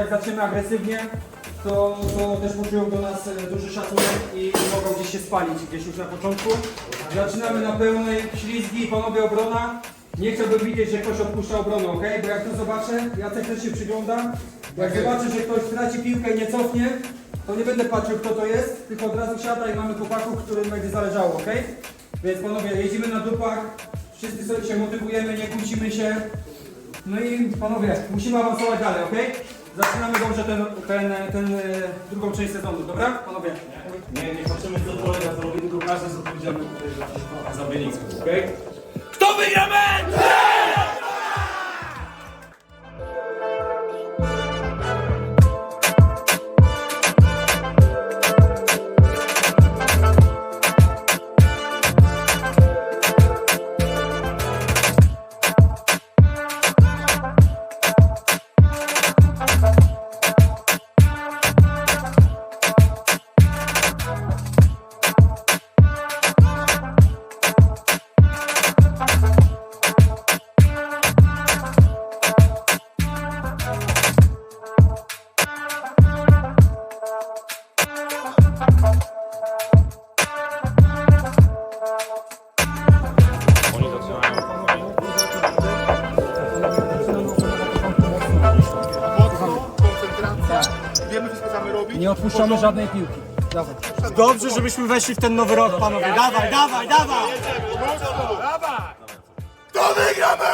jak zaczniemy agresywnie, to, to też poczują do nas e, duży szacunek i mogą gdzieś się spalić gdzieś już na początku. Zaczynamy na pełnej ślizgi, panowie obrona. Nie chciałbym widzieć, że ktoś odpuszcza obronę, ok? Bo jak to zobaczę, Jacek też się przygląda. Jak zobaczę, że ktoś straci piłkę i nie cofnie, to nie będę patrzył kto to jest, tylko od razu siada i mamy chłopaków, którym będzie zależało, ok? Więc panowie, jedziemy na dupach, wszyscy sobie się motywujemy, nie kłócimy się. No i panowie, musimy awansować dalej, ok? Zaczynamy dobrze ten, ten, ten, e, drugą część sezonu, dobra? Panowie. Nie, nie patrzymy co kolega zrobi, tylko każdy jest odpowiedzialny za, wynik, okej? koncentracja, odpuszczamy żadnej piłki. Dawaj. Dobrze, żebyśmy weszli w ten nowy rok, panowie. Dawaj, dawaj, dawaj! To wygramy!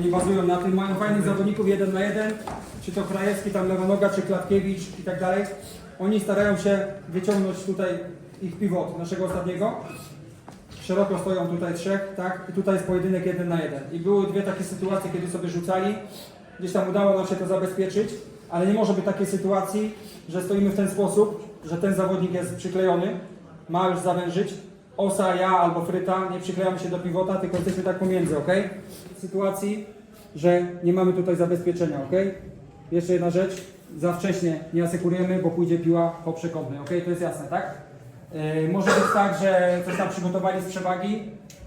Oni bazują na tym, mają fajnych zawodników jeden na jeden, czy to Krajewski, tam lewa noga, czy Klatkiewicz i tak dalej. Oni starają się wyciągnąć tutaj ich pivot, naszego ostatniego. Szeroko stoją tutaj trzech, tak? I tutaj jest pojedynek jeden na jeden. I były dwie takie sytuacje, kiedy sobie rzucali. Gdzieś tam udało nam się to zabezpieczyć, ale nie może być takiej sytuacji, że stoimy w ten sposób, że ten zawodnik jest przyklejony, ma już zawężyć. Osa, ja albo Fryta nie przyklejamy się do pivota, tylko jesteśmy tak pomiędzy, ok? W sytuacji, że nie mamy tutaj zabezpieczenia, ok? Jeszcze jedna rzecz, za wcześnie nie asekurujemy, bo pójdzie piła po przekątnej, ok? To jest jasne, tak? Yy, może być tak, że coś tam przygotowali z przewagi,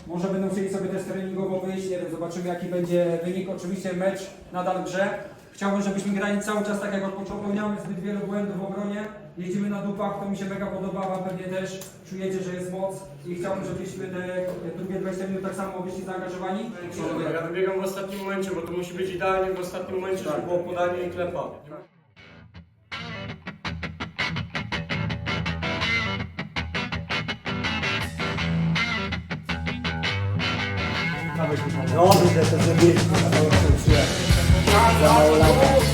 może będą chcieli sobie też treningowo wyjść, nie wiem, zobaczymy jaki będzie wynik. Oczywiście mecz nadal grze. Chciałbym, żebyśmy grali cały czas tak jak od początku. Nie mamy zbyt wielu błędów w obronie. Jeździmy na dupach, to mi się mega podoba, wam pewnie też czujecie, że jest moc i chciałbym, żebyśmy te drugie 20 minut tak samo byli zaangażowani. Ja wybiegam w ostatnim momencie, bo to musi być idealnie w ostatnim momencie, żeby było podanie i klepa. the whole like that.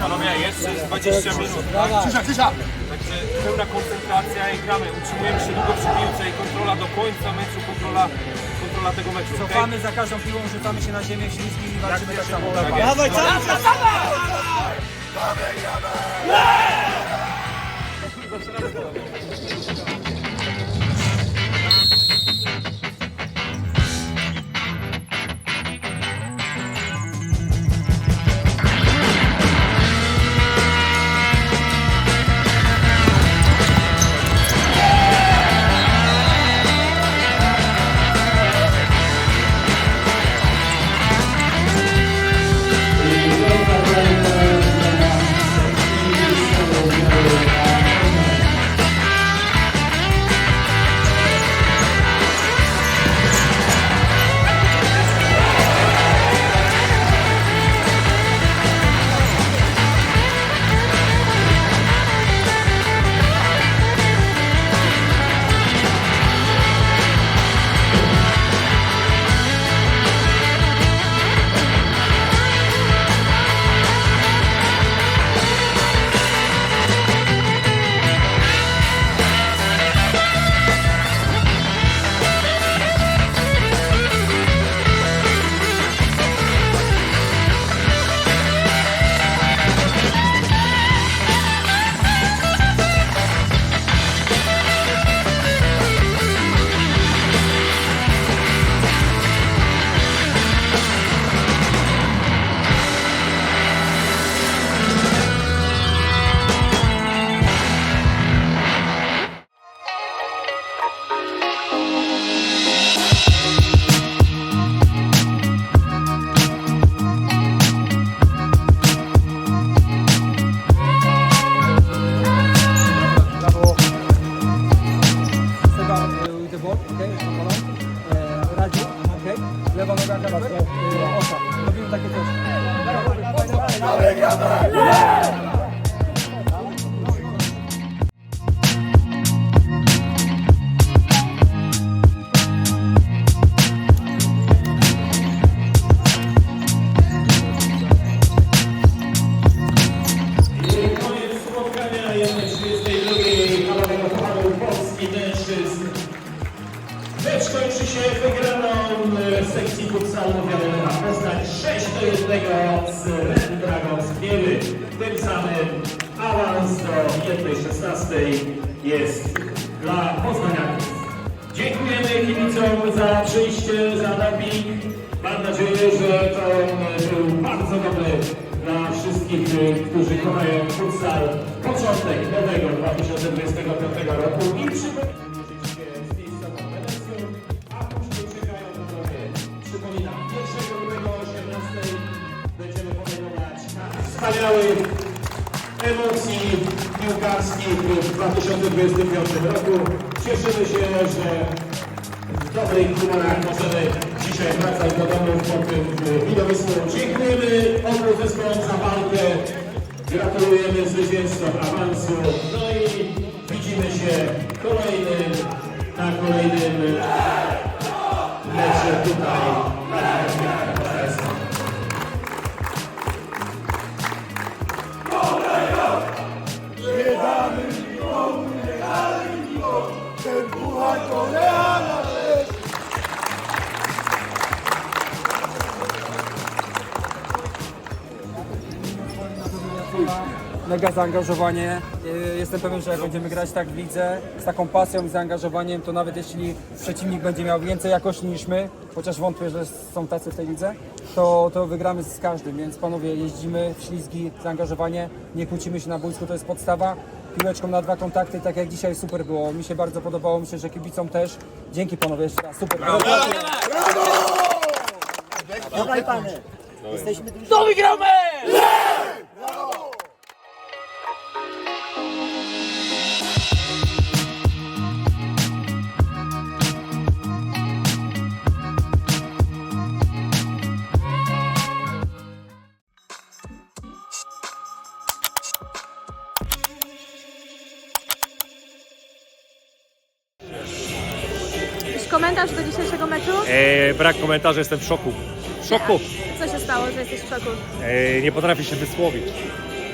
Panowie, jeszcze 20 minut. Cisza, cisza! Także pełna koncentracja i gramy. Utrzymujemy się długo przy piłce i kontrola do końca meczu, kontrola, kontrola tego meczu. Cofamy za każdą piłą, rzucamy się na ziemię, śliski i walczymy tak samo. Tak jest. Seba Tym awans do 1.16 jest dla Poznaniaków. Dziękujemy kibicom za przyjście, za doping. Mam nadzieję, że to e, był bardzo dobry dla wszystkich, e, którzy kochają futsal. Początek nowego 2025 roku i przypominam, że emocji piłkarskich w 2025 roku. Cieszymy się, że w dobrych humorach możemy dzisiaj wracać do domów po tym widowisku. Dziękujemy obu zespołom za walkę. Gratulujemy zwycięzcom awansu. No i widzimy się kolejnym, na kolejnym meczu tutaj Mega zaangażowanie. Yy, Jestem pewien, że jak będziemy grać tak w lidze, z taką pasją i zaangażowaniem, to nawet jeśli przeciwnik będzie miał więcej jakości niż my, chociaż wątpię, że są tacy w tej lidze, to, to wygramy z każdym. Więc panowie, jeździmy w ślizgi, zaangażowanie, nie kłócimy się na boisku, to jest podstawa. Piłeczką na dwa kontakty, tak jak dzisiaj super było. Mi się bardzo podobało, myślę, że kibicom też. Dzięki panowie jeszcze raz, super. Jakiś komentarz do dzisiejszego meczu? E, brak komentarzy, jestem w szoku. W szoku. Co się stało, że jesteś w szoku? E, nie potrafię się wysłowić.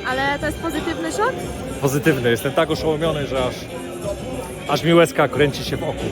Ale to jest pozytywny szok? Pozytywny, jestem tak oszołomiony, że aż, aż mi łezka kręci się w oku.